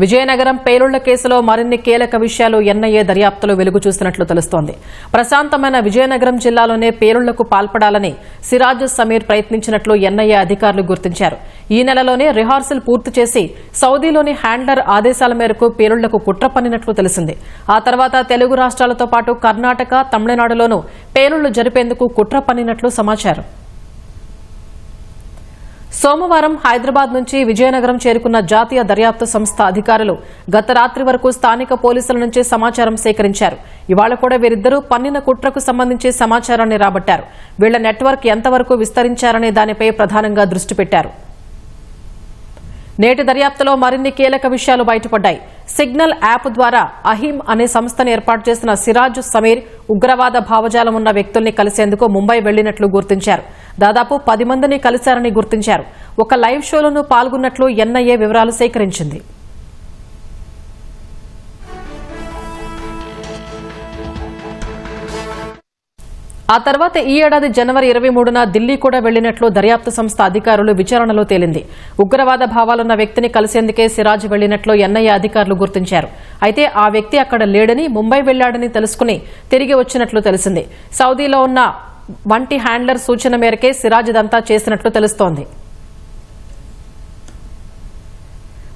విజయనగరం పేలుళ్ళ కేసులో మరిన్ని కీలక విషయాలు ఎన్ఐఏ దర్యాప్తులో వెలుగు చూసినట్లు తెలుస్తోంది. ప్రశాంతమైన విజయనగరం జిల్లాలోనే పేలుళ్ళకు పాల్పడాలని సిరాజ్ సమీర్ ప్రయత్నించినట్లు ఎన్ఐఏ అధికారులు గుర్తించారు. ఈ నెలలోనే రిహార్సల్ పూర్తి చేసి సౌదీలోని హ్యాండ్లర్ ఆదేశాల మేరకు పేలుళ్ళకు కుట్ర పన్నినట్లు తెలిసింది. ఆ తర్వాత తెలుగు రాష్ట్రాలతో పాటు కర్ణాటక తమిళనాడులోనూ పేలుళ్ళు జరిపేందుకు కుట్ర పన్నినట్లు సమాచారం. సోమవారం హైదరాబాద్ నుంచి విజయనగరం చేరుకున్న జాతీయ దర్యాప్తు సంస్థ అధికారులు గత రాత్రి వరకు స్థానిక పోలీసుల నుంచి సమాచారం సేకరించారు. ఇవాళ కూడా వీరిద్దరూ పన్నిన కుట్రకు సంబంధించి సమాచారాన్ని రాబట్టారు. వీళ్ళ నెట్వర్క్ ఎంతవరకు విస్తరించారనే దానిపై ప్రధానంగా దృష్టి పెట్టారు. నేటి దర్యాప్తులో మరిన్ని కీలక విషయాలు బయటపడ్డాయి. సిగ్నల్ యాప్ ద్వారా అహీం అనే సంస్థను ఏర్పాటు చేసిన సిరాజ్ సమీర్ ఉగ్రవాద భావజాలం ఉన్న వ్యక్తుల్ని కలిసేందుకు ముంబై వెళ్ళినట్లు గుర్తించారు. దాదాపు పది మందిని కలిశారని గుర్తించారు. ఒక లైవ్ షోలోనూ పాల్గొన్నట్లు ఎన్ఐఏ వివరాలు సేకరించింది. ఆ తర్వాత ఈ ఏడాది జనవరి ఇరవై మూడున ఢిల్లీ కూడా వెళ్ళినట్లు దర్యాప్తు సంస్థ అధికారులు విచారణలో తేలింది. ఉగ్రవాద భావాలున్న వ్యక్తిని కలిసేందుకే సిరాజ్ వెళ్ళినట్లు ఎన్ఐఏ అధికారులు గుర్తించారు. అయితే ఆ వ్యక్తి అక్కడ లేడని ముంబై వెళ్ళాడని తెలుసుకుని తిరిగి వచ్చినట్లు తెలిసింది. సౌదీలో ఉన్న వంటి హ్యాండ్లర్ సూచన మేరకే సిరాజ్ ఇదంతా చేసినట్లు తెలుస్తోంది.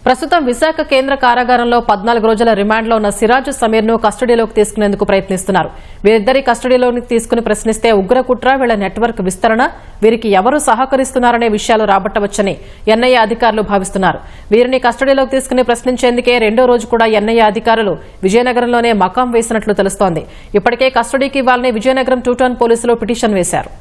ప్రస్తుతం విశాఖ కేంద్ర కారాగారంలో పద్నాలుగు రోజుల రిమాండ్లో ఉన్న సిరాజ్ సమీర్ను కస్టడీలోకి తీసుకునేందుకు ప్రయత్నిస్తున్నారు. వీరిద్దరి కస్టడీలోకి తీసుకుని ప్రశ్నిస్తే ఉగ్రకుట్ర వీళ్ళ నెట్వర్క్ విస్తరణ వీరికి ఎవరు సహకరిస్తున్నారనే విషయాలు రాబట్టవచ్చని ఎన్ఐఏ అధికారులు భావిస్తున్నారు. వీరిని కస్టడీలోకి తీసుకుని ప్రశ్నించేందుకే రెండో రోజు కూడా ఎన్ఐఏ అధికారులు విజయనగరంలోనే మకాం వేసినట్లు తెలుస్తోంది. ఇప్పటికే కస్టడీకి ఇవ్వాలని విజయనగరం టూటౌన్ పోలీసులు పిటిషన్ వేశారు.